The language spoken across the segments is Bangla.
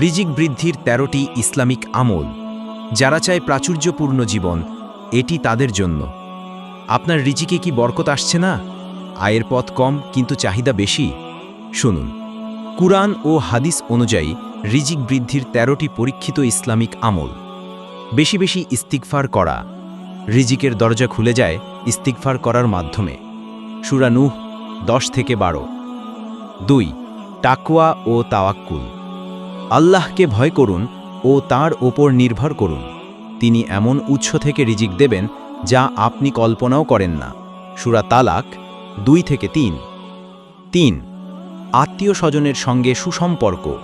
রিজিক বৃদ্ধির তেরোটি ইসলামিক আমল। যারা চায় প্রাচুর্যপূর্ণ জীবন, এটি তাদের জন্য। আপনার রিজিকে কি বরকত আসছে না? আয়ের পথ কম, কিন্তু চাহিদা বেশি। শুনুন। কুরআন ও হাদিস অনুযায়ী রিজিক বৃদ্ধির তেরোটি পরীক্ষিত ইসলামিক আমল। বেশি বেশি ইস্তিকফার করা। রিজিকের দরজা খুলে যায় ইস্তিকফার করার মাধ্যমে। সুরা নূহ দশ থেকে বারো। দুই টাকওয়া ও তাওয়াক্কুল। আল্লাহকে ভয় করুন ও তার ওপর নির্ভর করুন। তিনি এমন উৎস থেকে রিজিক দেবেন যা আপনি কল্পনাও করেন না। সুরা তালাক দুই থেকে তিন। তিন, আত্মীয় স্বজনের সঙ্গে সুসম্পর্ক।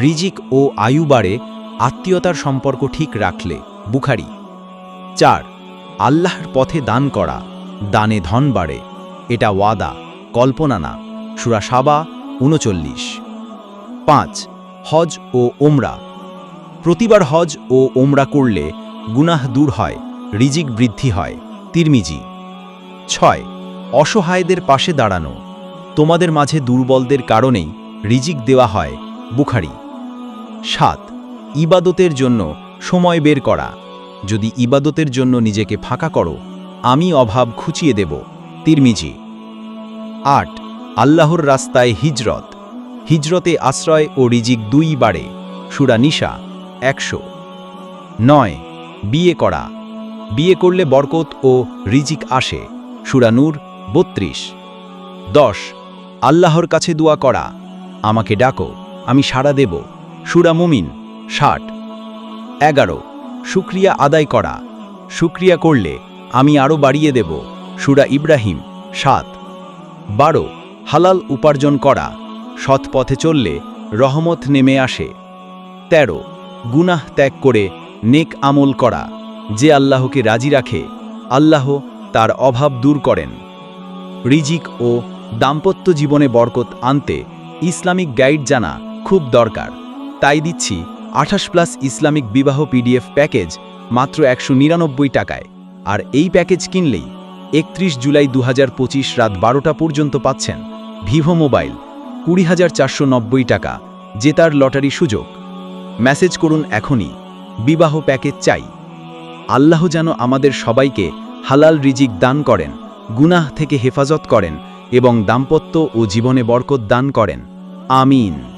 রিজিক ও আয়ু বাড়ে আত্মীয়তার সম্পর্ক ঠিক রাখলে, বুখারি। চার, আল্লাহর পথে দান করা, দানে ধন বাড়ে, এটা ওয়াদা, কল্পনা না। সুরা সাবা, উনচল্লিশ। পাঁচ হজ ও ওমরা প্রতিবার হজ ও ওমরা করলে গুনাহ দূর হয়, রিজিক বৃদ্ধি হয়। তিরমিজি, ছয়, অসহায়দের পাশে দাঁড়ানো। তোমাদের মাঝে দুর্বলদের কারণেই রিজিক দেওয়া হয়, বুখারি। সাত, ইবাদতের জন্য সময় বের করা। যদি ইবাদতের জন্য নিজেকে ফাঁকা করো, আমি অভাব খুঁচিয়ে দেব। তিরমিজি, আট, আল্লাহর রাস্তায় হিজরত। হিজরতে আশ্রয় ও রিজিক দুই বাড়ে, সুরা নিশা একশো। নয়, বিয়ে করা। বিয়ে করলে বরকত ও রিজিক আসে সুরানুর বত্রিশ। দশ, আল্লাহর কাছে দোয়া করা, আমাকে ডাকো, আমি সাড়া দেব, সুরা মুমিন ষাট। এগারো, শুক্রিয়া আদায় করা, শুক্রিয়া করলে আমি আরও বাড়িয়ে দেব, সুরা ইব্রাহিম সাত। বারো, হালাল উপার্জন করা সৎ পথে চললে রহমত নেমে আসে। ১৩ গুনাহ ত্যাগ করে নেক আমল করা, যে আল্লাহকে রাজি রাখে, আল্লাহ তার অভাব দূর করেন। রিজিক ও দাম্পত্য জীবনে বরকত আনতে ইসলামিক গাইড জানা খুব দরকার। তাই দিচ্ছি আঠাশ প্লাস ইসলামিক বিবাহ পিডিএফ প্যাকেজ মাত্র একশো নিরানব্বই টাকায়। আর এই প্যাকেজ কিনলেই একত্রিশ জুলাই দু হাজার পঁচিশ রাত বারোটা পর্যন্ত পাচ্ছেন ভিভো মোবাইল। কুড়ি হাজার চারশো নব্বই টাকা, জেতার লটারি সুযোগ। মেসেজ করুন এখনই, বিবাহ প্যাকেজ চাই। আল্লাহ যেন আমাদের সবাইকে হালাল রিজিক দান করেন, গুনাহ থেকে হেফাজত করেন এবং দাম্পত্য ও জীবনে বরকত দান করেন। আমিন।